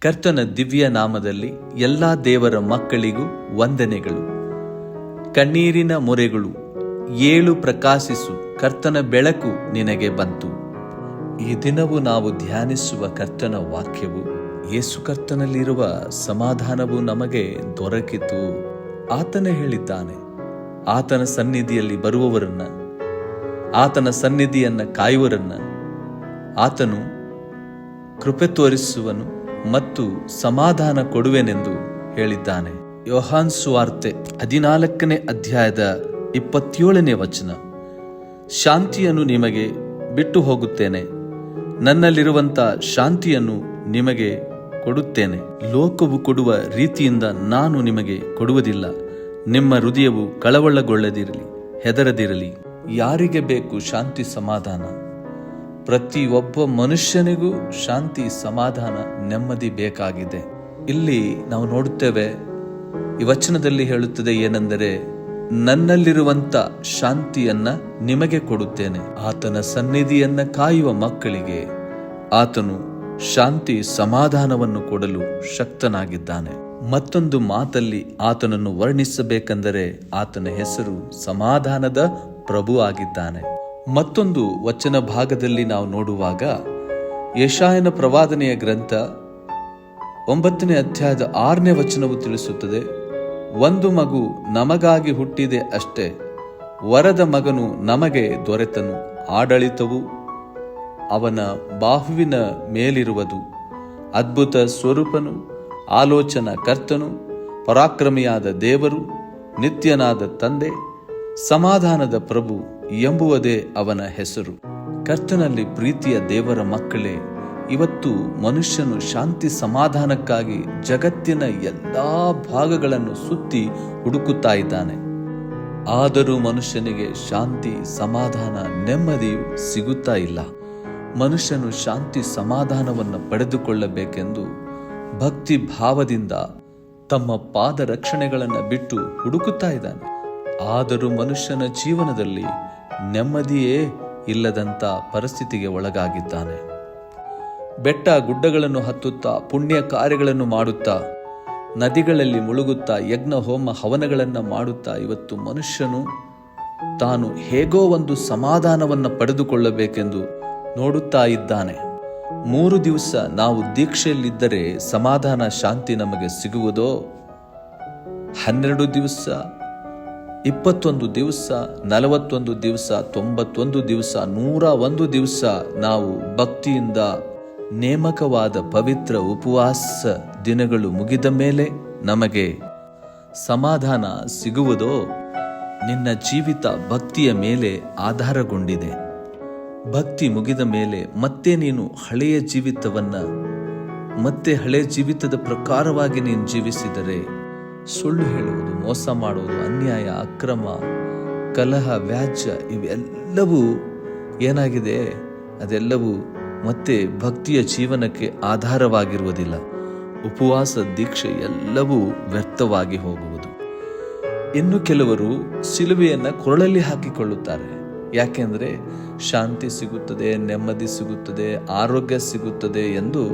ಕರ್ತನ ದಿವ್ಯ ನಾಮದಲ್ಲಿ ಎಲ್ಲ ದೇವರ ಮಕ್ಕಳಿಗೂ ವಂದನೆಗಳು. ಕಣ್ಣೀರಿನ ಮೊರೆಗಳು, ಏಳು ಪ್ರಕಾಶಿಸು ಕರ್ತನ ಬೆಳಕು ನಿನಗೆ ಬಂತು. ಈ ದಿನವೂ ನಾವು ಧ್ಯಾನಿಸುವ ಕರ್ತನ ವಾಕ್ಯವು ಯೇಸು ಕರ್ತನಲ್ಲಿರುವ ಸಮಾಧಾನವು ನಮಗೆ ದೊರಕಿತು. ಆತನೇ ಹೇಳಿದ್ದಾನೆ, ಆತನ ಸನ್ನಿಧಿಯಲ್ಲಿ ಬರುವವರನ್ನ, ಆತನ ಸನ್ನಿಧಿಯನ್ನು ಕಾಯುವರನ್ನ. ಆತನು ಕೃಪೆ ತೋರಿಸುವನು ಮತ್ತು ಸಮಾಧಾನ ಕೊಡುವೆನೆಂದು ಹೇಳಿದ್ದಾನೆ. ಯೋಹಾನ್ ಸುವಾರ್ತೆ ಹದಿನಾಲ್ಕನೇ ಅಧ್ಯಾಯದ ಇಪ್ಪತ್ತೇಳನೇ ವಚನ. ಶಾಂತಿಯನ್ನು ನಿಮಗೆ ಬಿಟ್ಟು ಹೋಗುತ್ತೇನೆ ನನ್ನಲ್ಲಿರುವಂತ ಶಾಂತಿಯನ್ನು ನಿಮಗೆ ಕೊಡುತ್ತೇನೆ. ಲೋಕವು ಕೊಡುವ ರೀತಿಯಿಂದ ನಾನು ನಿಮಗೆ ಕೊಡುವುದಿಲ್ಲ. ನಿಮ್ಮ ಹೃದಯವು ಕಳವಳಗೊಳ್ಳದಿರಲಿ, ಹೆದರದಿರಲಿ. ಯಾರಿಗೆ ಬೇಕು ಶಾಂತಿ ಸಮಾಧಾನ? ಪ್ರತಿ ಒಬ್ಬ ಮನುಷ್ಯನಿಗೂ ಶಾಂತಿ, ಸಮಾಧಾನ, ನೆಮ್ಮದಿ ಬೇಕಾಗಿದೆ. ಇಲ್ಲಿ ನಾವು ನೋಡುತ್ತೇವೆ, ಈ ವಚನದಲ್ಲಿ ಹೇಳುತ್ತದೆ ಏನೆಂದರೆ ನನ್ನಲ್ಲಿರುವಂತ ಶಾಂತಿಯನ್ನ ನಿಮಗೆ ಕೊಡುತ್ತೇನೆ. ಆತನ ಸನ್ನಿಧಿಯನ್ನ ಕಾಯುವ ಮಕ್ಕಳಿಗೆ ಆತನು ಶಾಂತಿ, ಸಮಾಧಾನವನ್ನು ಕೊಡಲು ಶಕ್ತನಾಗಿದ್ದಾನೆ. ಮತ್ತೊಂದು ಮಾತಲ್ಲಿ ಆತನನ್ನು ವರ್ಣಿಸಬೇಕೆಂದರೆ, ಆತನ ಹೆಸರು ಸಮಾಧಾನದ ಪ್ರಭು ಆಗಿದ್ದಾನೆ. ಮತ್ತೊಂದು ವಚನ ಭಾಗದಲ್ಲಿ ನಾವು ನೋಡುವಾಗ ಯಶಾಯನ ಪ್ರವಾದನೆಯ ಗ್ರಂಥ ಒಂಬತ್ತನೇ ಅಧ್ಯಾಯದ ಆರನೇ ವಚನವು ತಿಳಿಸುತ್ತದೆ, ಒಂದು ಮಗು ನಮಗಾಗಿ ಹುಟ್ಟಿದೆ ಅಷ್ಟೇ, ವರದ ಮಗನು ನಮಗೆ ದೊರೆತನು, ಆಡಳಿತವು ಅವನ ಬಾಹುವಿನ ಮೇಲಿರುವುದು, ಅದ್ಭುತ ಸ್ವರೂಪನು, ಆಲೋಚನಾ ಕರ್ತನು, ಪರಾಕ್ರಮಿಯಾದ ದೇವರು, ನಿತ್ಯನಾದ ತಂದೆ ಸಮಾಧಾನದ ಪ್ರಭು ಎಂಬುವುದೇ ಅವನ ಹೆಸರು. ಕರ್ತನಲ್ಲಿ ಪ್ರೀತಿಯ ದೇವರ ಮಕ್ಕಳೇ, ಇವತ್ತು ಮನುಷ್ಯನು ಶಾಂತಿ ಸಮಾಧಾನಕ್ಕಾಗಿ ಜಗತ್ತಿನ ಎಲ್ಲಾ ಭಾಗಗಳನ್ನು ಸುತ್ತಿ ಹುಡುಕುತ್ತಾ ಇದ್ದಾನೆ. ಆದರೂ ಮನುಷ್ಯನಿಗೆ ಶಾಂತಿ, ಸಮಾಧಾನ, ನೆಮ್ಮದಿ ಸಿಗುತ್ತಾ ಇಲ್ಲ. ಮನುಷ್ಯನು ಶಾಂತಿ, ಸಮಾಧಾನವನ್ನು ಪಡೆದುಕೊಳ್ಳಬೇಕೆಂದು ಭಕ್ತಿ ಭಾವದಿಂದ ತಮ್ಮ ಪಾದ ರಕ್ಷಣೆಗಳನ್ನು ಬಿಟ್ಟು ಹುಡುಕುತ್ತಾ ಇದ್ದಾನೆ. ಆದರೂ ಮನುಷ್ಯನ ಜೀವನದಲ್ಲಿ ನೆಮ್ಮದಿಯೇ ಇಲ್ಲದಂತ ಪರಿಸ್ಥಿತಿಗೆ ಒಳಗಾಗಿದ್ದಾನೆ. ಬೆಟ್ಟ ಗುಡ್ಡಗಳನ್ನು ಹತ್ತುತ್ತಾ, ಪುಣ್ಯ ಕಾರ್ಯಗಳನ್ನು ಮಾಡುತ್ತಾ, ನದಿಗಳಲ್ಲಿ ಮುಳುಗುತ್ತಾ, ಯಜ್ಞ, ಹೋಮ, ಹವನಗಳನ್ನು ಮಾಡುತ್ತಾ ಇವತ್ತು ಮನುಷ್ಯನು ತಾನು ಹೇಗೋ ಒಂದು ಸಮಾಧಾನವನ್ನು ಪಡೆದುಕೊಳ್ಳಬೇಕೆಂದು ನೋಡುತ್ತಾ ಇದ್ದಾನೆ. ಮೂರು ದಿವಸ ನಾವು ದೀಕ್ಷೆಯಲ್ಲಿದ್ದರೆ ಸಮಾಧಾನ, ಶಾಂತಿ ನಮಗೆ ಸಿಗುವುದೋ? ಹನ್ನೆರಡು ದಿವಸ ಇಪ್ಪತ್ತೊಂದು ದಿವಸ, ನಲವತ್ತೊಂದು ದಿವಸ, ತೊಂಬತ್ತೊಂದು ದಿವಸ ನೂರ ಒಂದು ದಿವಸ ನಾವು ಭಕ್ತಿಯಿಂದ ನೇಮಕವಾದ ಪವಿತ್ರ ಉಪವಾಸ ದಿನಗಳು ಮುಗಿದ ಮೇಲೆ ನಮಗೆ ಸಮಾಧಾನ ಸಿಗುವುದೋ? ನಿನ್ನ ಜೀವಿತ ಭಕ್ತಿಯ ಮೇಲೆ ಆಧಾರಗೊಂಡಿದೆ. ಭಕ್ತಿ ಮುಗಿದ ಮೇಲೆ ಮತ್ತೆ ನೀನು ಹಳೆಯ ಜೀವಿತವನ್ನು, ಮತ್ತೆ ಹಳೆಯ ಜೀವಿತದ ಪ್ರಕಾರವಾಗಿ ನೀನು ಜೀವಿಸಿದರೆ ಸುಳ್ಳು ಹೇಳುವುದು, ಮೋಸ ಮಾಡುವುದು, ಅನ್ಯಾಯ, ಅಕ್ರಮ, ಕಲಹ, ವ್ಯಾಜ್ಯ ಇವೆಲ್ಲವೂ ಏನಾಗಿದೆ? ಅದೆಲ್ಲವೂ ಮತ್ತೆ ಭಕ್ತಿಯ ಜೀವನಕ್ಕೆ ಆಧಾರವಾಗಿರುವುದಿಲ್ಲ. ಉಪವಾಸ, ದೀಕ್ಷೆ ಎಲ್ಲವೂ ವ್ಯರ್ಥವಾಗಿ ಹೋಗುವುದು. ಇನ್ನು ಕೆಲವರು ಸಿಲುವೆಯನ್ನು ಕೊರಳಲ್ಲಿ ಹಾಕಿಕೊಳ್ಳುತ್ತಾರೆ. ಯಾಕೆಂದರೆ ಶಾಂತಿ ಸಿಗುತ್ತದೆ, ನೆಮ್ಮದಿ ಸಿಗುತ್ತದೆ, ಆರೋಗ್ಯ ಸಿಗುತ್ತದೆ ಎಂದು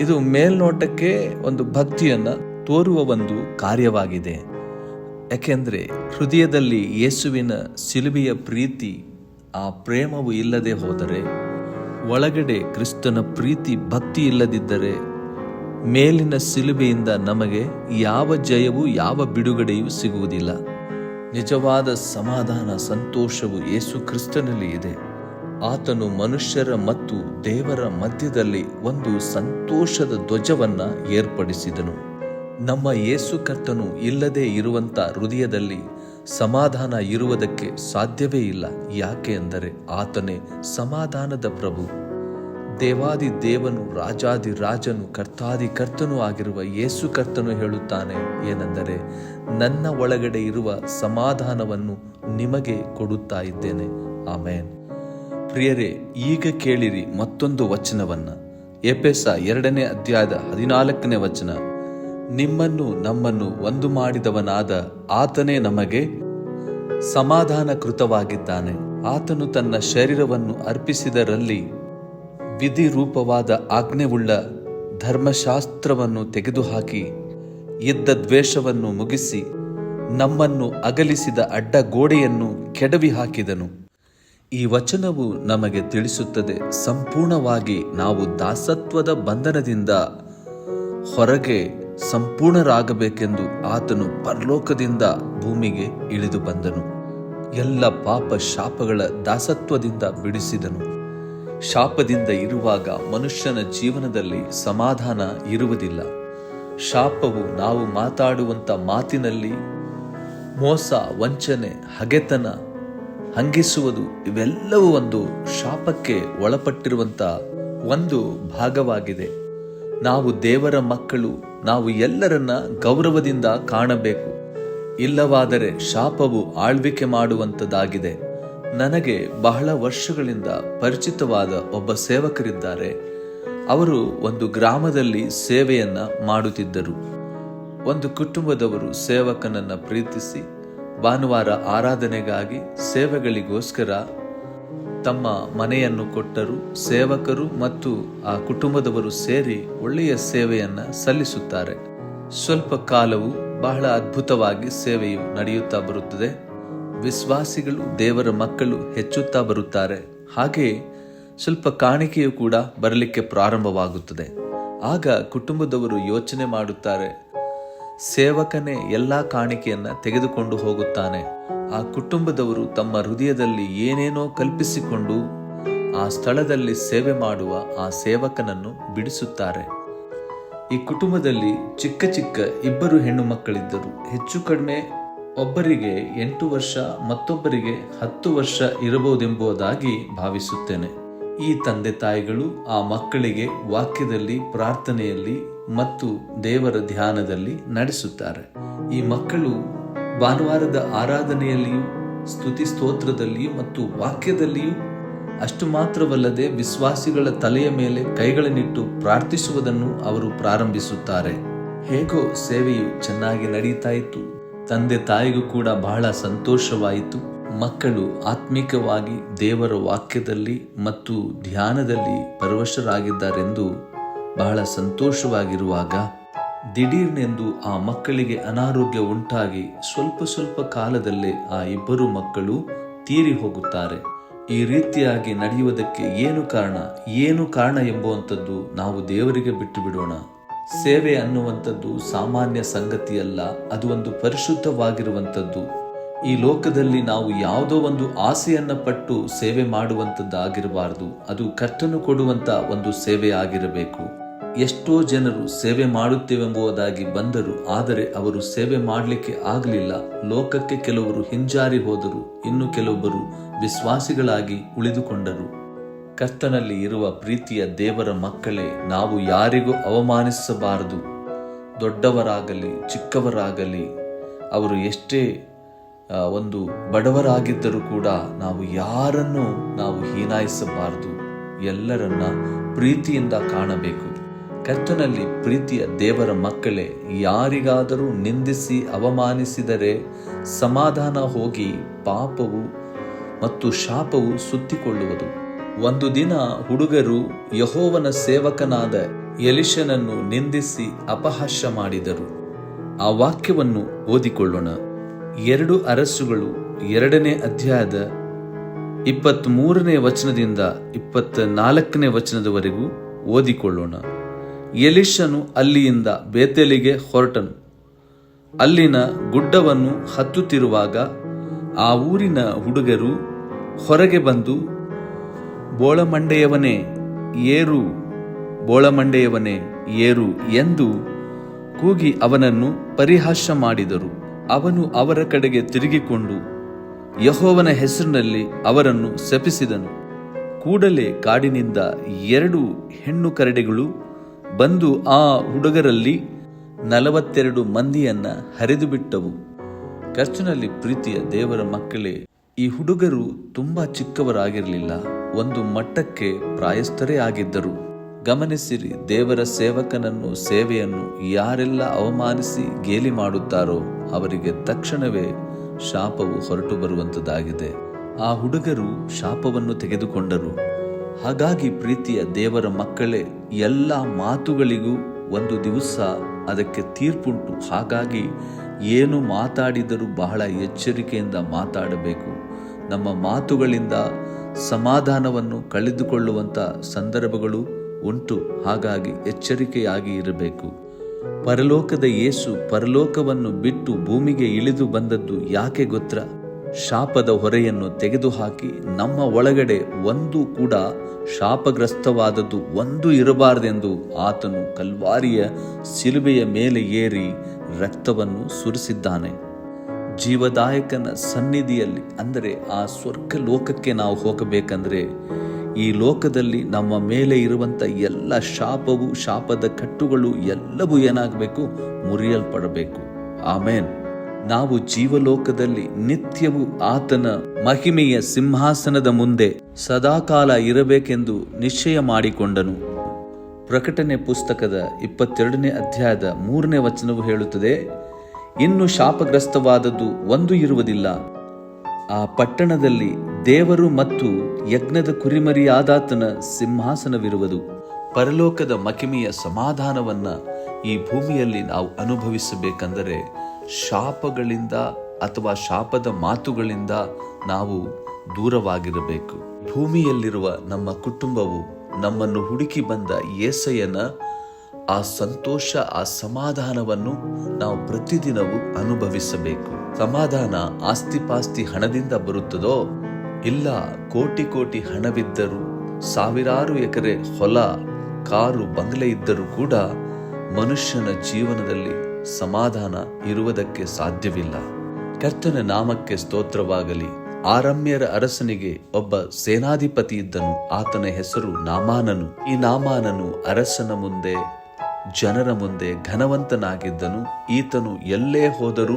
ಇದು ಮೇಲ್ನೋಟಕ್ಕೆ ಒಂದು ಭಕ್ತಿಯನ್ನ ತೋರುವ ಒಂದು ಕಾರ್ಯವಾಗಿದೆ. ಯಾಕೆಂದರೆ ಹೃದಯದಲ್ಲಿ ಯೇಸುವಿನ ಸಿಲುಬೆಯ ಪ್ರೀತಿ ಆ ಪ್ರೇಮವು ಇಲ್ಲದೆ ಹೋದರೆ, ಒಳಗಡೆ ಕ್ರಿಸ್ತನ ಪ್ರೀತಿ ಭಕ್ತಿ ಇಲ್ಲದಿದ್ದರೆ, ಮೇಲಿನ ಸಿಲುಬೆಯಿಂದ ನಮಗೆ ಯಾವ ಜಯವೂ, ಯಾವ ಬಿಡುಗಡೆಯೂ ಸಿಗುವುದಿಲ್ಲ. ನಿಜವಾದ ಸಮಾಧಾನ, ಸಂತೋಷವು ಯೇಸು ಕ್ರಿಸ್ತನಲ್ಲಿ ಇದೆ. ಆತನು ಮನುಷ್ಯರ ಮತ್ತು ದೇವರ ಮಧ್ಯದಲ್ಲಿ ಒಂದು ಸಂತೋಷದ ಧ್ವಜವನ್ನು ಏರ್ಪಡಿಸಿದನು. ನಮ್ಮ ಯೇಸು ಕರ್ತನು ಇಲ್ಲದೆ ಇರುವಂಥ ಹೃದಯದಲ್ಲಿ ಸಮಾಧಾನ ಇರುವುದಕ್ಕೆ ಸಾಧ್ಯವೇ ಇಲ್ಲ. ಯಾಕೆ ಅಂದರೆ ಆತನೇ ಸಮಾಧಾನದ ಪ್ರಭು. ದೇವಾದಿ ದೇವನು, ರಾಜಾದಿ ರಾಜನು, ಕರ್ತಾದಿ ಕರ್ತನೂ ಆಗಿರುವ ಯೇಸು ಕರ್ತನು ಹೇಳುತ್ತಾನೆ ಏನೆಂದರೆ, ನನ್ನ ಒಳಗಡೆ ಇರುವ ಸಮಾಧಾನವನ್ನು ನಿಮಗೆ ಕೊಡುತ್ತಾ ಇದ್ದೇನೆ. ಆಮೇನ್. ಪ್ರಿಯರೇ, ಈಗ ಕೇಳಿರಿ ಮತ್ತೊಂದು ವಚನವನ್ನು. ಎಪೆಸ ಎರಡನೇ ಅಧ್ಯಾಯದ ಹದಿನಾಲ್ಕನೇ ವಚನ. ನಿಮ್ಮನ್ನು, ನಮ್ಮನ್ನು ಒಂದು ಮಾಡಿದವನಾದ ಆತನೇ ನಮಗೆ ಸಮಾಧಾನಕೃತವಾಗಿದ್ದಾನೆ. ಆತನು ತನ್ನ ಶರೀರವನ್ನು ಅರ್ಪಿಸಿದರಲ್ಲಿ ವಿಧಿ ರೂಪವಾದ ಆಜ್ಞೆವುಳ್ಳ ಧರ್ಮಶಾಸ್ತ್ರವನ್ನು ತೆಗೆದುಹಾಕಿ ಇದ್ದ ದ್ವೇಷವನ್ನು ಮುಗಿಸಿ, ನಮ್ಮನ್ನು ಅಗಲಿಸಿದ ಅಡ್ಡ ಗೋಡೆಯನ್ನು ಕೆಡವಿ ಹಾಕಿದನು ಈ ವಚನವು ನಮಗೆ ತಿಳಿಸುತ್ತದೆ, ಸಂಪೂರ್ಣವಾಗಿ ನಾವು ದಾಸತ್ವದ ಬಂಧನದಿಂದ ಹೊರಗೆ ಸಂಪೂರ್ಣರಾಗಬೇಕೆಂದು ಆತನು ಪರಲೋಕದಿಂದ ಭೂಮಿಗೆ ಇಳಿದು ಬಂದನು. ಎಲ್ಲ ಪಾಪ ಶಾಪಗಳ ದಾಸತ್ವದಿಂದ ಬಿಡಿಸಿದನು. ಶಾಪದಿಂದ ಇರುವಾಗ ಮನುಷ್ಯನ ಜೀವನದಲ್ಲಿ ಸಮಾಧಾನ ಇರುವುದಿಲ್ಲ. ಶಾಪವು ನಾವು ಮಾತಾಡುವಂಥ ಮಾತಿನಲ್ಲಿ ಮೋಸ, ವಂಚನೆ, ಹಗೆತನ, ಹಂಗಿಸುವುದು ಇವೆಲ್ಲವೂ ಒಂದು ಶಾಪಕ್ಕೆ ಒಳಪಟ್ಟಿರುವಂಥ ಒಂದು ಭಾಗವಾಗಿದೆ. ನಾವು ದೇವರ ಮಕ್ಕಳು, ನಾವು ಎಲ್ಲರನ್ನ ಗೌರವದಿಂದ ಕಾಣಬೇಕು. ಇಲ್ಲವಾದರೆ ಶಾಪವು ಆಳ್ವಿಕೆ ಮಾಡುವಂಥದ್ದಾಗಿದೆ ನನಗೆ ಬಹಳ ವರ್ಷಗಳಿಂದ ಪರಿಚಿತವಾದ ಒಬ್ಬ ಸೇವಕರಿದ್ದಾರೆ. ಅವರು ಒಂದು ಗ್ರಾಮದಲ್ಲಿ ಸೇವೆಯನ್ನ ಮಾಡುತ್ತಿದ್ದರು. ಒಂದು ಕುಟುಂಬದವರು ಸೇವಕನನ್ನ ಪ್ರೀತಿಸಿ, ಭಾನುವಾರ ಆರಾಧನೆಗಾಗಿ ಸೇವೆಗಳಿಗೋಸ್ಕರ ತಮ್ಮ ಮನೆಯನ್ನು ಕೊಟ್ಟರು, ಸೇವಕರು ಮತ್ತು ಆ ಕುಟುಂಬದವರು ಸೇರಿ ಒಳ್ಳೆಯ ಸೇವೆಯನ್ನು ಸಲ್ಲಿಸುತ್ತಾರೆ. ಸ್ವಲ್ಪ ಕಾಲವು ಬಹಳ ಅದ್ಭುತವಾಗಿ ಸೇವೆಯು ನಡೆಯುತ್ತಾ ಬರುತ್ತದೆ. ವಿಶ್ವಾಸಿಗಳು ದೇವರ ಮಕ್ಕಳು ಹೆಚ್ಚುತ್ತಾ ಬರುತ್ತಾರೆ. ಹಾಗೆ ಸ್ವಲ್ಪ ಕಾಣಿಕೆಯು ಕೂಡ ಬರಲಿಕ್ಕೆ ಪ್ರಾರಂಭವಾಗುತ್ತದೆ. ಆಗ ಕುಟುಂಬದವರು ಯೋಚನೆ ಮಾಡುತ್ತಾರೆ, ಸೇವಕನೇ, ಎಲ್ಲಾ ಕಾಣಿಕೆಯನ್ನ ತೆಗೆದುಕೊಂಡು ಹೋಗುತ್ತಾನೆ. ಆ ಕುಟುಂಬದವರು ತಮ್ಮ ಹೃದಯದಲ್ಲಿ ಏನೇನೋ ಕಲ್ಪಿಸಿಕೊಂಡು ಆ ಸ್ಥಳದಲ್ಲಿ ಸೇವೆ ಮಾಡುವ ಆ ಸೇವಕನನ್ನು ಬಿಡಿಸುತ್ತಾರೆ. ಈ ಕುಟುಂಬದಲ್ಲಿ ಚಿಕ್ಕ ಚಿಕ್ಕ ಇಬ್ಬರು ಹೆಣ್ಣು ಮಕ್ಕಳಿದ್ದರು. ಹೆಚ್ಚು ಕಡಿಮೆ ಒಬ್ಬರಿಗೆ ಎಂಟು ವರ್ಷ, ಮತ್ತೊಬ್ಬರಿಗೆ ಹತ್ತು ವರ್ಷ ಇರಬಹುದೆಂಬುದಾಗಿ ಭಾವಿಸುತ್ತೇನೆ. ಈ ತಂದೆ ತಾಯಿಗಳು ಆ ಮಕ್ಕಳಿಗೆ ವಾಕ್ಯದಲ್ಲಿ, ಪ್ರಾರ್ಥನೆಯಲ್ಲಿ ಮತ್ತು ದೇವರ ಧ್ಯಾನದಲ್ಲಿ ನಡೆಸುತ್ತಾರೆ. ಈ ಮಕ್ಕಳು ಭಾನುವಾರದ ಆರಾಧನೆಯಲ್ಲಿಯೂ ಸ್ತುತಿ ಸ್ತೋತ್ರದಲ್ಲಿಯೂ ಮತ್ತು ವಾಕ್ಯದಲ್ಲಿಯೂ ಅಷ್ಟು ಮಾತ್ರವಲ್ಲದೆ ವಿಶ್ವಾಸಿಗಳ ತಲೆಯ ಮೇಲೆ ಕೈಗಳನ್ನಿಟ್ಟು ಪ್ರಾರ್ಥಿಸುವುದನ್ನು ಅವರು ಪ್ರಾರಂಭಿಸುತ್ತಾರೆ. ಹೇಗೋ ಸೇವೆಯು ಚೆನ್ನಾಗಿ ನಡೀತಾ ಇತ್ತು ತಂದೆ ತಾಯಿಗೂ ಕೂಡ ಬಹಳ ಸಂತೋಷವಾಯಿತು. ಮಕ್ಕಳು ಆತ್ಮಿಕವಾಗಿ ದೇವರ ವಾಕ್ಯದಲ್ಲಿ ಮತ್ತು ಧ್ಯಾನದಲ್ಲಿ ಪರವಶರಾಗಿದ್ದಾರೆಂದು ಬಹಳ ಸಂತೋಷವಾಗಿರುವಾಗ ದಿಢೀರ್ನೆಂದು ಆ ಮಕ್ಕಳಿಗೆ ಅನಾರೋಗ್ಯ ಉಂಟಾಗಿ ಸ್ವಲ್ಪ ಸ್ವಲ್ಪ ಕಾಲದಲ್ಲೇ ಆ ಇಬ್ಬರು ಮಕ್ಕಳು ತೀರಿ ಹೋಗುತ್ತಾರೆ. ಈ ರೀತಿಯಾಗಿ ನಡೆಯುವುದಕ್ಕೆ ಏನು ಕಾರಣ? ಏನು ಕಾರಣ ಎಂಬುವಂಥದ್ದು ನಾವು ದೇವರಿಗೆ ಬಿಟ್ಟು ಬಿಡೋಣ. ಸೇವೆ ಅನ್ನುವಂಥದ್ದು ಸಾಮಾನ್ಯ ಸಂಗತಿಯಲ್ಲ, ಅದು ಒಂದು ಪರಿಶುದ್ಧವಾಗಿರುವಂಥದ್ದು. ಈ ಲೋಕದಲ್ಲಿ ನಾವು ಯಾವುದೋ ಒಂದು ಆಸೆಯನ್ನ ಪಟ್ಟು ಸೇವೆ ಮಾಡುವಂಥದ್ದಾಗಿರಬಾರದು. ಅದು ಕರ್ತನು ಕೊಡುವಂತ ಒಂದು ಸೇವೆ ಆಗಿರಬೇಕು ಎಷ್ಟೋ ಜನರು ಸೇವೆ ಮಾಡುತ್ತೇವೆಂಬುದಾಗಿ ಬಂದರು, ಆದರೆ ಅವರು ಸೇವೆ ಮಾಡಲಿಕ್ಕೆ ಆಗಲಿಲ್ಲ. ಲೋಕಕ್ಕೆ ಕೆಲವರು ಹಿಂಜಾರಿ ಹೋದರು, ಇನ್ನು ಕೆಲವೊಬ್ಬರು ವಿಶ್ವಾಸಿಗಳಾಗಿ ಉಳಿದುಕೊಂಡರು. ಕರ್ತನಲ್ಲಿ ಇರುವ ಪ್ರೀತಿಯ ದೇವರ ಮಕ್ಕಳೇ, ನಾವು ಯಾರಿಗೂ ಅವಮಾನಿಸಬಾರದು. ದೊಡ್ಡವರಾಗಲಿ, ಚಿಕ್ಕವರಾಗಲಿ, ಅವರು ಎಷ್ಟೇ ಒಂದು ಬಡವರಾಗಿದ್ದರೂ ಕೂಡ ನಾವು ಯಾರನ್ನು ನಾವು ಹೀನಾಯಿಸಬಾರದು. ಎಲ್ಲರನ್ನ ಪ್ರೀತಿಯಿಂದ ಕಾಣಬೇಕು. ಕರ್ತನಲ್ಲಿ ಪ್ರೀತಿಯ ದೇವರ ಮಕ್ಕಳೇ, ಯಾರಿಗಾದರೂ ನಿಂದಿಸಿ ಅವಮಾನಿಸಿದರೆ ಸಮಾಧಾನ ಹೋಗಿ ಪಾಪವು ಮತ್ತು ಶಾಪವು ಸುತ್ತಿಕೊಳ್ಳುವುದು. ಒಂದು ದಿನ ಹುಡುಗರು ಯಹೋವನ ಸೇವಕನಾದ ಯಲಿಶನನ್ನು ನಿಂದಿಸಿ ಅಪಹಾಸ್ಯ ಮಾಡಿದರು. ಆ ವಾಕ್ಯವನ್ನು ಓದಿಕೊಳ್ಳೋಣ. ಎರಡು ಅರಸುಗಳು ಎರಡನೇ ಅಧ್ಯಾಯದ ಇಪ್ಪತ್ತ್ ಮೂರನೇ ವಚನದಿಂದ ಇಪ್ಪತ್ತ ನಾಲ್ಕನೇ ವಚನದವರೆಗೂ ಓದಿಕೊಳ್ಳೋಣ. ಎಲಿಶನು ಅಲ್ಲಿಯಿಂದ ಬೇತೆಲಿಗೆ ಹೊರಟನು. ಅಲ್ಲಿನ ಗುಡ್ಡವನ್ನು ಹತ್ತುತ್ತಿರುವಾಗ ಆ ಊರಿನ ಹುಡುಗರು ಹೊರಗೆ ಬಂದು, ಬೋಳಮಂಡೆಯವನೇ, ಏರು ಬೋಳಮಂಡೆಯವನೇ, ಏರು ಎಂದು ಕೂಗಿ ಅವನನ್ನು ಪರಿಹಾಸ್ಯ ಮಾಡಿದರು. ಅವನು ಅವರ ಕಡೆಗೆ ತಿರುಗಿಕೊಂಡು ಯಹೋವನ ಹೆಸರಿನಲ್ಲಿ ಅವರನ್ನು ಶಪಿಸಿದನು. ಕೂಡಲೇ ಕಾಡಿನಿಂದ ಎರಡು ಹೆಣ್ಣು ಕರಡಿಗಳು ಬಂದು ಆ ಹುಡುಗರಲ್ಲಿ ನಲವತ್ತೆರಡು ಮಂದಿಯನ್ನ ಹರಿದು ಬಿಟ್ಟವು ಖರ್ಚಿನಲ್ಲಿ ಪ್ರೀತಿಯ ದೇವರ ಮಕ್ಕಳೇ, ಈ ಹುಡುಗರು ತುಂಬಾ ಚಿಕ್ಕವರಾಗಿರಲಿಲ್ಲ, ಒಂದು ಮಟ್ಟಕ್ಕೆ ಪ್ರಾಯಸ್ಥರೇ ಆಗಿದ್ದರು. ಗಮನಿಸಿರಿ, ದೇವರ ಸೇವಕನನ್ನು, ಸೇವೆಯನ್ನು ಯಾರೆಲ್ಲ ಅವಮಾನಿಸಿ ಗೇಲಿ ಮಾಡುತ್ತಾರೋ, ಅವರಿಗೆ ತಕ್ಷಣವೇ ಶಾಪವು ಹೊರಟು ಬರುವಂತದಾಗಿದೆ. ಆ ಹುಡುಗರು ಶಾಪವನ್ನು ತೆಗೆದುಕೊಂಡರು. ಹಾಗಾಗಿ ಪ್ರೀತಿಯ ದೇವರ ಮಕ್ಕಳೇ, ಎಲ್ಲ ಮಾತುಗಳಿಗೂ ಒಂದು ದಿವಸ ಅದಕ್ಕೆ ತೀರ್ಪುಂಟು. ಹಾಗಾಗಿ ಏನು ಮಾತಾಡಿದರೂ ಬಹಳ ಎಚ್ಚರಿಕೆಯಿಂದ ಮಾತಾಡಬೇಕು. ನಮ್ಮ ಮಾತುಗಳಿಂದ ಸಮಾಧಾನವನ್ನು ಕಳೆದುಕೊಳ್ಳುವಂಥ ಸಂದರ್ಭಗಳು ಉಂಟು. ಹಾಗಾಗಿ ಎಚ್ಚರಿಕೆಯಾಗಿ ಇರಬೇಕು. ಪರಲೋಕದ ಯೇಸು ಪರಲೋಕವನ್ನು ಬಿಟ್ಟು ಭೂಮಿಗೆ ಇಳಿದು ಬಂದದ್ದು ಯಾಕೆ ಗೊತ್ತಾ? ಶಾಪದ ಹೊರೆಯನ್ನು ತೆಗೆದುಹಾಕಿ ನಮ್ಮ ಒಳಗಡೆ ಒಂದು ಕೂಡ ಶಾಪಗ್ರಸ್ತವಾದದ್ದು ಒಂದು ಇರಬಾರದೆಂದು ಆತನು ಕಲ್ವಾರಿಯ ಸಿಲುಬೆಯ ಮೇಲೆ ಏರಿ ರಕ್ತವನ್ನು ಸುರಿಸಿದ್ದಾನೆ. ಜೀವದಾಯಕನ ಸನ್ನಿಧಿಯಲ್ಲಿ, ಅಂದರೆ ಆ ಸ್ವರ್ಗ ಲೋಕಕ್ಕೆ ನಾವು ಹೋಗಬೇಕಂದ್ರೆ, ಈ ಲೋಕದಲ್ಲಿ ನಮ್ಮ ಮೇಲೆ ಇರುವಂತ ಎಲ್ಲ ಶಾಪವು, ಶಾಪದ ಕಟ್ಟುಗಳು ಎಲ್ಲವೂ ಏನಾಗಬೇಕು? ಮುರಿಯಲ್ಪಡಬೇಕು. ಆಮೇನ್. ನಾವು ಜೀವಲೋಕದಲ್ಲಿ ನಿತ್ಯವೂ ಆತನ ಮಹಿಮೆಯ ಸಿಂಹಾಸನದ ಮುಂದೆ ಸದಾಕಾಲ ಇರಬೇಕೆಂದು ನಿಶ್ಚಯ ಮಾಡಿಕೊಂಡನು. ಪ್ರಕಟಣೆ ಪುಸ್ತಕದ ಇಪ್ಪತ್ತೆರಡನೇ ಅಧ್ಯಾಯದ ಮೂರನೇ ವಚನವು ಹೇಳುತ್ತದೆ, ಇನ್ನು ಶಾಪಗ್ರಸ್ತವಾದದ್ದು ಒಂದು ಇರುವುದಿಲ್ಲ. ಆ ಪಟ್ಟಣದಲ್ಲಿ ದೇವರು ಮತ್ತು ಯಜ್ಞದ ಕುರಿಮರಿಯಾದಾತನ ಸಿಂಹಾಸನವಿರುವುದು. ಪರಲೋಕದ ಮಹಿಮೆಯ ಸಮಾಧಾನವನ್ನ ಈ ಭೂಮಿಯಲ್ಲಿ ನಾವು ಅನುಭವಿಸಬೇಕೆಂದರೆ ಶಾಪಗಳಿಂದ ಅಥವಾ ಶಾಪದ ಮಾತುಗಳಿಂದ ನಾವು ದೂರವಾಗಿರಬೇಕು. ಭೂಮಿಯಲ್ಲಿರುವ ನಮ್ಮ ಕುಟುಂಬವು ನಮ್ಮನ್ನು ಹುಡುಕಿ ಬಂದ ಏಸಯ್ಯನ ಆ ಸಂತೋಷ, ಆ ಸಮಾಧಾನವನ್ನು ನಾವು ಪ್ರತಿದಿನವೂ ಅನುಭವಿಸಬೇಕು. ಸಮಾಧಾನ ಆಸ್ತಿಪಾಸ್ತಿ ಹಣದಿಂದ ಬರುತ್ತದೋ? ಇಲ್ಲ, ಕೋಟಿ ಕೋಟಿ ಹಣವಿದ್ದರೂ, ಸಾವಿರಾರು ಎಕರೆ ಹೊಲ, ಕಾರು, ಬಂಗಲೆ ಇದ್ದರೂ ಕೂಡ ಮನುಷ್ಯನ ಜೀವನದಲ್ಲಿ ಸಮಾಧಾನ ಇರುವುದಕ್ಕೆ ಸಾಧ್ಯವಿಲ್ಲ. ಕರ್ತನ ನಾಮಕ್ಕೆ ಸ್ತೋತ್ರವಾಗಲಿ. ಆರಮ್ಯರ ಅರಸನಿಗೆ ಒಬ್ಬ ಸೇನಾಧಿಪತಿ ಇದ್ದನು. ಆತನ ಹೆಸರು ನಾಮಾನನು. ಈ ನಾಮಾನನು ಅರಸನ ಮುಂದೆ, ಜನರ ಮುಂದೆ ಘನವಂತನಾಗಿದ್ದನು. ಈತನು ಎಲ್ಲೇ ಹೋದರೂ,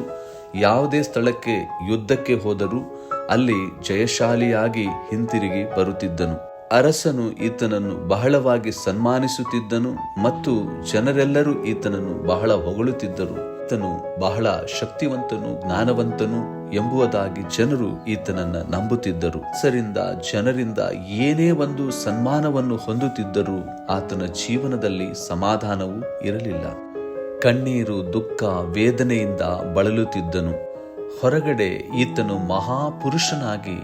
ಯಾವುದೇ ಸ್ಥಳಕ್ಕೆ, ಯುದ್ಧಕ್ಕೆ ಹೋದರೂ, ಅಲ್ಲಿ ಜಯಶಾಲಿಯಾಗಿ ಹಿಂತಿರುಗಿ ಬರುತ್ತಿದ್ದನು. ಅರಸನು ಈತನನ್ನು ಬಹಳವಾಗಿ ಸನ್ಮಾನಿಸುತ್ತಿದ್ದನು ಮತ್ತು ಜನರೆಲ್ಲರೂ ಈತನನ್ನು ಬಹಳ ಹೊಗಳುತ್ತಿದ್ದರು. ಈತನು ಬಹಳ ಶಕ್ತಿವಂತನು, ಜ್ಞಾನವಂತನು ಎಂಬುದಾಗಿ ಜನರು ಈತನನ್ನ ನಂಬುತ್ತಿದ್ದರು. ಸರಿಂದ ಜನರಿಂದ ಏನೇ ಒಂದು ಸನ್ಮಾನವನ್ನು ಹೊಂದುತ್ತಿದ್ದರೂ ಆತನ ಜೀವನದಲ್ಲಿ ಸಮಾಧಾನವೂ ಇರಲಿಲ್ಲ. ಕಣ್ಣೀರು, ದುಃಖ, ವೇದನೆಯಿಂದ ಬಳಲುತ್ತಿದ್ದನು. ಹೊರಗಡೆ ಈತನು ಮಹಾಪುರುಷನಾಗಿ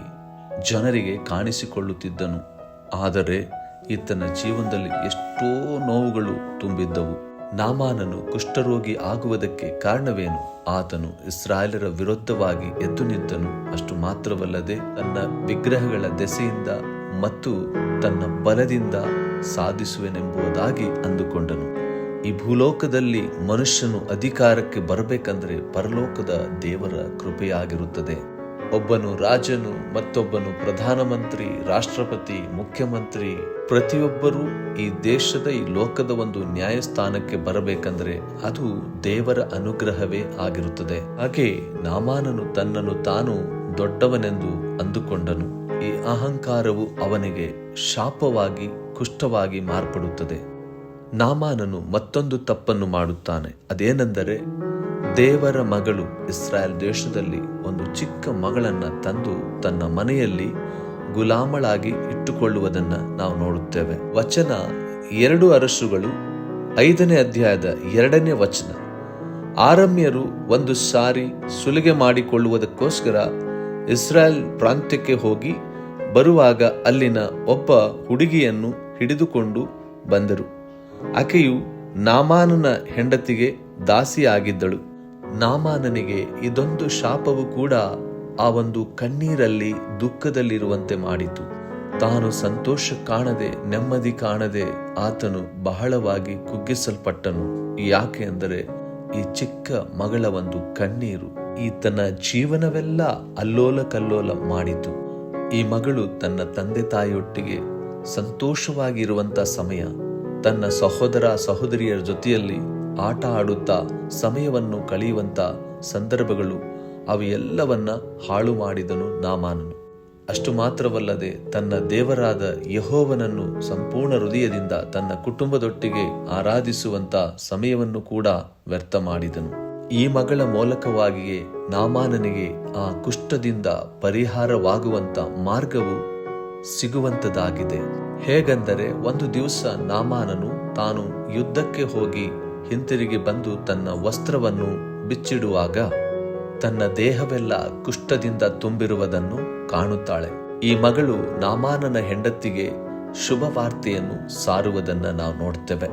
ಜನರಿಗೆ ಕಾಣಿಸಿಕೊಳ್ಳುತ್ತಿದ್ದನು. ಆದರೆ ಈತನ ಜೀವನದಲ್ಲಿ ಎಷ್ಟೋ ನೋವುಗಳು ತುಂಬಿದ್ದವು. ನಾಮಾನನು ಕುಷ್ಠರೋಗಿ ಆಗುವುದಕ್ಕೆ ಕಾರಣವೇನು? ಆತನು ಇಸ್ರಾಯೇಲರ ವಿರುದ್ಧವಾಗಿ ಎದ್ದು ನಿಂತನು. ಅಷ್ಟು ಮಾತ್ರವಲ್ಲದೆ ತನ್ನ ವಿಗ್ರಹಗಳ ದೆಸೆಯಿಂದ ಮತ್ತು ತನ್ನ ಬಲದಿಂದ ಸಾಧಿಸುವೆನೆಂಬುದಾಗಿ ಅಂದುಕೊಂಡನು. ಈ ಭೂಲೋಕದಲ್ಲಿ ಮನುಷ್ಯನು ಅಧಿಕಾರಕ್ಕೆ ಬರಬೇಕಂದ್ರೆ ಪರಲೋಕದ ದೇವರ ಕೃಪೆಯಾಗಿರುತ್ತದೆ. ಒಬ್ಬನು ರಾಜನು, ಮತ್ತೊಬ್ಬನು ಪ್ರಧಾನಮಂತ್ರಿ, ರಾಷ್ಟ್ರಪತಿ, ಮುಖ್ಯಮಂತ್ರಿ, ಪ್ರತಿಯೊಬ್ಬರೂ ಈ ದೇಶದ ಈ ಲೋಕದ ಒಂದು ನ್ಯಾಯಸ್ಥಾನಕ್ಕೆ ಬರಬೇಕಂದ್ರೆ ಅದು ದೇವರ ಅನುಗ್ರಹವೇ ಆಗಿರುತ್ತದೆ. ಹಾಗೆ ನಾಮಾನನು ತನ್ನನ್ನು ತಾನು ದೊಡ್ಡವನೆಂದು ಅಂದುಕೊಂಡನು. ಈ ಅಹಂಕಾರವು ಅವನಿಗೆ ಶಾಪವಾಗಿ, ಕುಷ್ಠವಾಗಿ ಮಾರ್ಪಡುತ್ತದೆ. ನಾಮಾನನು ಮತ್ತೊಂದು ತಪ್ಪನ್ನು ಮಾಡುತ್ತಾನೆ. ಅದೇನೆಂದರೆ ದೇವರ ಮಗಳು ಇಸ್ರಾಯೇಲ್ ದೇಶದಲ್ಲಿ ಒಂದು ಚಿಕ್ಕ ಮಗಳನ್ನ ತಂದು ತನ್ನ ಮನೆಯಲ್ಲಿ ಗುಲಾಮಳಾಗಿ ಇಟ್ಟುಕೊಳ್ಳುವುದನ್ನ ನಾವು ನೋಡುತ್ತೇವೆ. ವಚನ ಎರಡು ಅರಸುಗಳು, ಐದನೇ ಅಧ್ಯಾಯದ ಎರಡನೇ ವಚನ. ಆರಮ್ಯರು ಒಂದು ಸಾರಿ ಸುಲಿಗೆ ಮಾಡಿಕೊಳ್ಳುವುದಕ್ಕೋಸ್ಕರ ಇಸ್ರಾಯೇಲ್ ಪ್ರಾಂತ್ಯಕ್ಕೆ ಹೋಗಿ ಬರುವಾಗ ಅಲ್ಲಿನ ಒಬ್ಬ ಹುಡುಗಿಯನ್ನು ಹಿಡಿದುಕೊಂಡು ಬಂದರು. ಆಕೆಯು ನಾಮಾನನ ಹೆಂಡತಿಗೆ ದಾಸಿಯಾಗಿದ್ದಳು. ನಾಮಾನನಿಗೆ ಇದೊಂದು ಶಾಪವು ಕೂಡ ಆ ಒಂದು ಕಣ್ಣೀರಲ್ಲಿ ದುಃಖದಲ್ಲಿರುವಂತೆ ಮಾಡಿತು. ತಾನು ಸಂತೋಷ ಕಾಣದೆ, ನೆಮ್ಮದಿ ಕಾಣದೆ ಆತನು ಬಹಳವಾಗಿ ಕುಗ್ಗಿಸಲ್ಪಟ್ಟನು. ಯಾಕೆ ಅಂದರೆ, ಈ ಚಿಕ್ಕ ಮಗಳ ಒಂದು ಕಣ್ಣೀರು ಈತನ ಜೀವನವೆಲ್ಲ ಅಲ್ಲೋಲ ಕಲ್ಲೋಲ ಮಾಡಿತು. ಈ ಮಗಳು ತನ್ನ ತಂದೆ ತಾಯಿಯೊಟ್ಟಿಗೆ ಸಂತೋಷವಾಗಿರುವಂತ ಸಮಯ, ತನ್ನ ಸಹೋದರ ಸಹೋದರಿಯರ ಜೊತೆಯಲ್ಲಿ ಆಟ ಆಡುತ್ತಾ ಸಮಯವನ್ನು ಕಳೆಯುವಂಥ ಸಂದರ್ಭಗಳು, ಅವೆಲ್ಲವನ್ನ ಹಾಳು ಮಾಡಿದನು ನಾಮಾನನು. ಅಷ್ಟು ಮಾತ್ರವಲ್ಲದೆ ತನ್ನ ದೇವರಾದ ಯಹೋವನನ್ನು ಸಂಪೂರ್ಣ ಹೃದಯದಿಂದ ತನ್ನ ಕುಟುಂಬದೊಟ್ಟಿಗೆ ಆರಾಧಿಸುವಂತ ಸಮಯವನ್ನು ಕೂಡ ವ್ಯರ್ಥ ಮಾಡಿದನು. ಈ ಮಗಳ ಮೂಲಕವಾಗಿಯೇ ನಾಮಾನನಿಗೆ ಆ ಕುಷ್ಠದಿಂದ ಪರಿಹಾರವಾಗುವಂತ ಮಾರ್ಗವು ಸಿಗುವಂತದಾಗಿದೆ. ಹೇಗೆಂದರೆ, ಒಂದು ದಿವಸ ನಾಮಾನನು ತಾನು ಯುದ್ಧಕ್ಕೆ ಹೋಗಿ ಹಿಂತಿರುಗಿ ಬಂದು ತನ್ನ ವಸ್ತ್ರವನ್ನು ಬಿಚ್ಚಿಡುವಾಗ ತನ್ನ ದೇಹವೆಲ್ಲ ಕುಷ್ಠದಿಂದ ತುಂಬಿರುವುದನ್ನು ಕಾಣುತ್ತಾಳೆ. ಈ ಮಗಳು ನಾಮಾನನ ಹೆಂಡತಿಗೆ ಶುಭ ವಾರ್ತೆಯನ್ನು ಸಾರುವುದನ್ನು ನಾವು ನೋಡ್ತೇವೆ.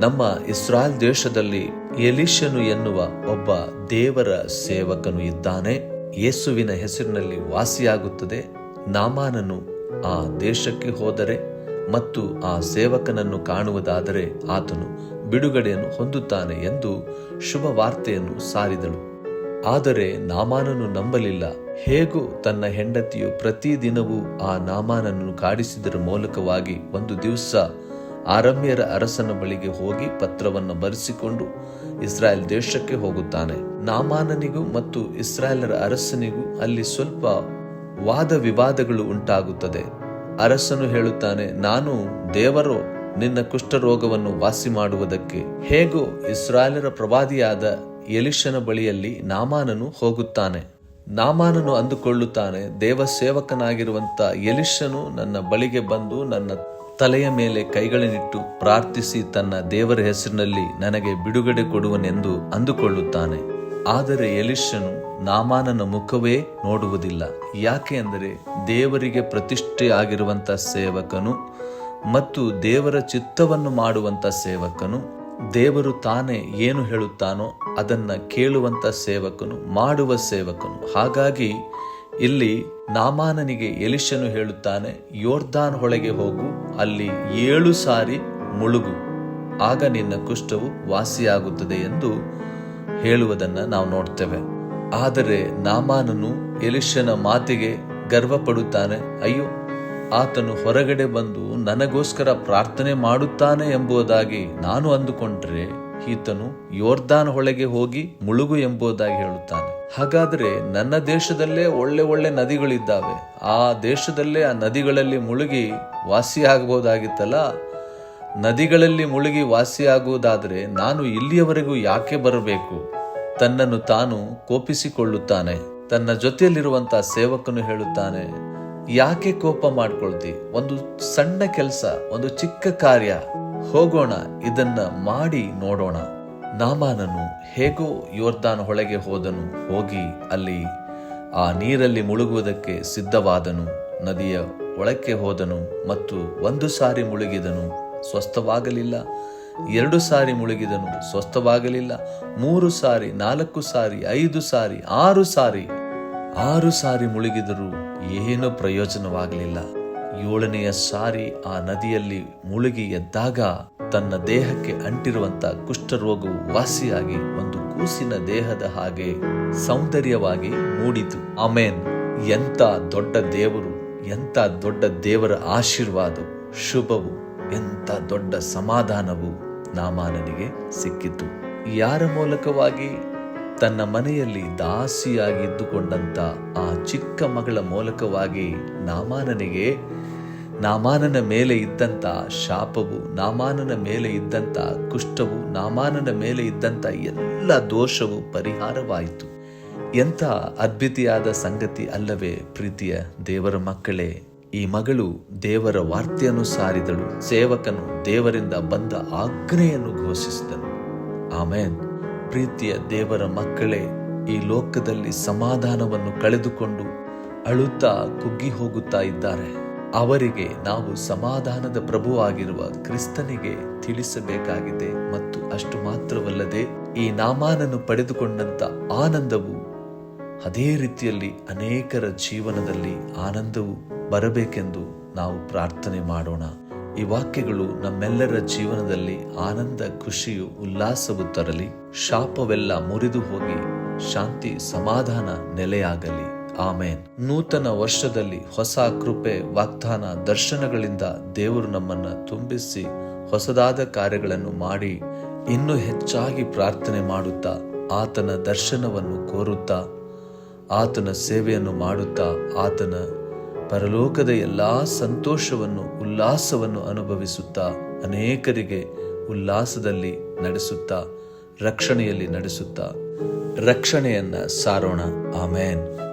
ನಮ್ಮ ಇಸ್ರಾಯೇಲ್ ದೇಶದಲ್ಲಿ ಎಲಿಶನು ಎನ್ನುವ ಒಬ್ಬ ದೇವರ ಸೇವಕನು ಇದ್ದಾನೆ. ಯೇಸುವಿನ ಹೆಸರಿನಲ್ಲಿ ವಾಸಿಯಾಗುತ್ತದೆ. ನಾಮಾನನು ಆ ದೇಶಕ್ಕೆ ಹೋದರೆ ಮತ್ತು ಆ ಸೇವಕನನ್ನು ಕಾಣುವುದಾದರೆ ಆತನು ಬಿಡುಗಡೆಯನ್ನು ಹೊಂದುತ್ತಾನೆ ಎಂದು ಶುಭ ವಾರ್ತೆಯನ್ನು ಸಾರಿದಳು. ಆದರೆ ನಾಮಾನನು ನಂಬಲಿಲ್ಲ. ಹೇಗೂ ತನ್ನ ಹೆಂಡತಿಯು ಪ್ರತಿದಿನವೂ ಆ ನಾಮಾನನ್ನು ಕಾಡಿಸಿದರ ಮೂಲಕವಾಗಿ ಒಂದು ದಿವಸ ಆರಮ್ಯರ ಅರಸನ ಬಳಿಗೆ ಹೋಗಿ ಪತ್ರವನ್ನು ಬರೆಸಿಕೊಂಡು ಇಸ್ರಾಯೇಲ್ ದೇಶಕ್ಕೆ ಹೋಗುತ್ತಾನೆ. ನಾಮಾನನಿಗೂ ಮತ್ತು ಇಸ್ರಾಯೇಲರ ಅರಸನಿಗೂ ಅಲ್ಲಿ ಸ್ವಲ್ಪ ವಾದ ವಿವಾದಗಳು ಉಂಟಾಗುತ್ತದೆ. ಅರಸನು ಹೇಳುತ್ತಾನೆ, ನಾನು ದೇವರು ನಿನ್ನ ಕುಷ್ಠರೋಗವನ್ನು ವಾಸಿ ಮಾಡುವುದಕ್ಕೆ ಹೇಗೋ ಇಸ್ರಾಯೇಲರ ಪ್ರವಾದಿಯಾದ ಎಲಿಶನ ಬಳಿಯಲ್ಲಿ ನಾಮಾನನು ಹೋಗುತ್ತಾನೆ. ನಾಮಾನನು ಅಂದುಕೊಳ್ಳುತ್ತಾನೆ ದೇವ ಸೇವಕನಾಗಿರುವಂತ ಎಲಿಶನು ನನ್ನ ಬಳಿಗೆ ಬಂದು ನನ್ನ ತಲೆಯ ಮೇಲೆ ಕೈಗಳನ್ನಿಟ್ಟು ಪ್ರಾರ್ಥಿಸಿ ತನ್ನ ದೇವರ ಹೆಸರಿನಲ್ಲಿ ನನಗೆ ಬಿಡುಗಡೆ ಕೊಡುವನೆಂದು ಅಂದುಕೊಳ್ಳುತ್ತಾನೆ. ಆದರೆ ಯಲಿಶನು ನಾಮಾನನ ಮುಖವೇ ನೋಡುವುದಿಲ್ಲ. ಯಾಕೆ ಅಂದರೆ ದೇವರಿಗೆ ಪ್ರತಿಷ್ಠೆ ಸೇವಕನು ಮತ್ತು ದೇವರ ಚಿತ್ತವನ್ನು ಮಾಡುವಂತ ಸೇವಕನು, ದೇವರು ತಾನೇ ಏನು ಹೇಳುತ್ತಾನೋ ಅದನ್ನ ಕೇಳುವಂತ ಸೇವಕನು, ಮಾಡುವ ಸೇವಕನು. ಹಾಗಾಗಿ ಇಲ್ಲಿ ನಾಮಾನನಿಗೆ ಎಲಿಶನು ಹೇಳುತ್ತಾನೆ, ಯೋರ್ದಾನ್ ಹೊಳೆಗೆ ಹೋಗು, ಅಲ್ಲಿ ಏಳು ಸಾರಿ ಮುಳುಗು, ಆಗ ನಿನ್ನ ಕುಷ್ಠವು ವಾಸಿಯಾಗುತ್ತದೆ ಎಂದು ಹೇಳುವುದನ್ನ ನಾವು ನೋಡ್ತೇವೆ. ಆದರೆ ನಾಮಾನನು ಎಲಿಶನ ಮಾತಿಗೆ ಗರ್ವಪಡುತ್ತಾನೆ, ಅಯ್ಯೋ ಆತನು ಹೊರಗಡೆ ಬಂದು ನನಗೋಸ್ಕರ ಪ್ರಾರ್ಥನೆ ಮಾಡುತ್ತಾನೆ ಎಂಬುದಾಗಿ ನಾನು ಅಂದುಕೊಂಡ್ರೆ ಈತನು ಯೋರ್ದಾನ್ ಹೊಳೆಗೆ ಹೋಗಿ ಮುಳುಗು ಎಂಬುದಾಗಿ ಹೇಳುತ್ತಾನೆ. ಹಾಗಾದರೆ ನನ್ನ ದೇಶದಲ್ಲೇ ಒಳ್ಳೆ ಒಳ್ಳೆ ನದಿಗಳಿದ್ದಾವೆ. ಆ ದೇಶದಲ್ಲೇ ಆ ನದಿಗಳಲ್ಲಿ ಮುಳುಗಿ ವಾಸಿಯಾಗಬಹುದಾಗಿತ್ತಲ್ಲ? ನದಿಗಳಲ್ಲಿ ಮುಳುಗಿ ವಾಸಿಯಾಗುವುದಾದರೆ ನಾನು ಇಲ್ಲಿಯವರೆಗೂ ಯಾಕೆ ಬರಬೇಕು? ತನ್ನನ್ನು ತಾನು ಕೋಪಿಸಿಕೊಳ್ಳುತ್ತಾನೆ. ತನ್ನ ಜೊತೆಯಲ್ಲಿರುವಂತಹ ಸೇವಕನು ಹೇಳುತ್ತಾನೆ ಯಾಕೆ ಕೋಪ ಮಾಡ್ಕೊಳ್ತಿ? ಒಂದು ಸಣ್ಣ ಕೆಲಸ, ಒಂದು ಚಿಕ್ಕ ಕಾರ್ಯ. ಹೋಗೋಣ, ಇದನ್ನ ಮಾಡಿ ನೋಡೋಣ. ನಾಮಾನನು ಹೇಗೋ ಯೋರ್ದಾನ್ ಹೊಳೆಗೆ ಹೋದನು. ಹೋಗಿ ಅಲ್ಲಿ ಆ ನೀರಲ್ಲಿ ಮುಳುಗುವುದಕ್ಕೆ ಸಿದ್ಧವಾದನು. ನದಿಯ ಒಳಕ್ಕೆ ಹೋದನು ಮತ್ತು ಒಂದು ಸಾರಿ ಮುಳುಗಿದನು. ಸ್ವಸ್ಥವಾಗಲಿಲ್ಲ. ಎರಡು ಸಾರಿ ಮುಳುಗಿದನು. ಸ್ವಸ್ಥವಾಗಲಿಲ್ಲ. ಮೂರು ಸಾರಿ, ನಾಲ್ಕು ಸಾರಿ, ಐದು ಸಾರಿ, ಆರು ಸಾರಿ. ಆರು ಸಾರಿ ಮುಳುಗಿದರೂ ಏನು ಪ್ರಯೋಜನವಾಗಲಿಲ್ಲ. ಏಳನೆಯ ಸಾರಿ ಆ ನದಿಯಲ್ಲಿ ಮುಳುಗಿ ಎದ್ದಾಗ ತನ್ನ ದೇಹಕ್ಕೆ ಅಂಟಿರುವಂತ ಕುಷ್ಠರೋಗವು ವಾಸಿಯಾಗಿ ಒಂದು ಕೂಸಿನ ದೇಹದ ಹಾಗೆ ಸೌಂದರ್ಯವಾಗಿ ಮೂಡಿತು. ಅಮೇನ್ ಎಂತ ದೊಡ್ಡ ದೇವರು ಎಂತ ದೊಡ್ಡ ದೇವರ ಆಶೀರ್ವಾದ, ಶುಭವು ಎಂತ ದೊಡ್ಡ ಸಮಾಧಾನವು ನಾಮಾನನಿಗೆ ಸಿಕ್ಕಿತು. ಯಾರ ಮೂಲಕವಾಗಿ ತನ್ನ ಮನೆಯಲ್ಲಿ ದಾಸಿಯಾಗಿ ಇದ್ದುಕೊಂಡಂತ ಆ ಚಿಕ್ಕ ಮಗಳ ಮೂಲಕವಾಗಿ ನಾಮಾನನಿಗೆ, ನಾಮಾನನ ಮೇಲೆ ಇದ್ದಂತ ಶಾಪವು, ನಾಮಾನನ ಮೇಲೆ ಇದ್ದಂತ ಕುಷ್ಠವು, ನಾಮಾನನ ಮೇಲೆ ಇದ್ದಂತ ಎಲ್ಲ ದೋಷವು ಪರಿಹಾರವಾಯಿತು. ಎಂಥ ಅದ್ಭುತಿಯಾದ ಸಂಗತಿ ಅಲ್ಲವೇ ಪ್ರೀತಿಯ ದೇವರ ಮಕ್ಕಳೇ, ಈ ಮಗಳು ದೇವರ ವಾರ್ತೆಯನ್ನು ಸಾರಿದಳು ಸೇವಕನು ದೇವರಿಂದ ಬಂದ ಆಜ್ಞೆಯನ್ನು ಘೋಷಿಸಿದನು. ಆಮೇನ್. ಪ್ರೀತಿಯ ದೇವರ ಮಕ್ಕಳೇ, ಈ ಲೋಕದಲ್ಲಿ ಸಮಾಧಾನವನ್ನು ಕಳೆದುಕೊಂಡು ಅಳುತ್ತಾ ಕುಗ್ಗಿ ಹೋಗುತ್ತಾ ಇದ್ದಾರೆ. ಅವರಿಗೆ ನಾವು ಸಮಾಧಾನದ ಪ್ರಭುವಾಗಿರುವ ಕ್ರಿಸ್ತನಿಗೆ ತಿಳಿಸಬೇಕಾಗಿದೆ ಮತ್ತು ಅಷ್ಟು ಮಾತ್ರವಲ್ಲದೆ ಈ ನಾಮಾನನ್ನು ಪಡೆದುಕೊಂಡಂತ ಆನಂದವು ಅದೇ ರೀತಿಯಲ್ಲಿ ಅನೇಕರ ಜೀವನದಲ್ಲಿ ಆನಂದವು ಬರಬೇಕೆಂದು ನಾವು ಪ್ರಾರ್ಥನೆ ಮಾಡೋಣ. ಈ ವಾಕ್ಯಗಳು ನಮ್ಮೆಲ್ಲರ ಜೀವನದಲ್ಲಿ ಆನಂದ, ಖುಷಿಯು, ಉಲ್ಲಾಸವು ತರಲಿ. ಶಾಪವೆಲ್ಲ ಮುರಿದು ಹೋಗಿ ಶಾಂತಿ, ಸಮಾಧಾನ ನೆಲೆಯಾಗಲಿ. ಆಮೇನ್. ನೂತನ ವರ್ಷದಲ್ಲಿ ಹೊಸ ಕೃಪೆ, ವಾಗ್ದಾನ, ದರ್ಶನಗಳಿಂದ ದೇವರು ನಮ್ಮನ್ನ ತುಂಬಿಸಿ ಹೊಸದಾದ ಕಾರ್ಯಗಳನ್ನು ಮಾಡಿ ಇನ್ನೂ ಹೆಚ್ಚಾಗಿ ಪ್ರಾರ್ಥನೆ ಮಾಡುತ್ತಾ, ಆತನ ದರ್ಶನವನ್ನು ಕೋರುತ್ತಾ, ಆತನ ಸೇವೆಯನ್ನು ಮಾಡುತ್ತಾ, ಆತನ ಪರಲೋಕದ ಎಲ್ಲಾ ಸಂತೋಷವನ್ನು ಉಲ್ಲಾಸವನ್ನು ಅನುಭವಿಸುತ್ತಾ ಅನೇಕರಿಗೆ ಉಲ್ಲಾಸದಲ್ಲಿ ನಡೆಸುತ್ತಾ ರಕ್ಷಣೆಯಲ್ಲಿ ನಡೆಸುತ್ತಾ. ರಕ್ಷಣೆಯನ್ನ ಸಾರೋಣ. ಆಮೇನ್.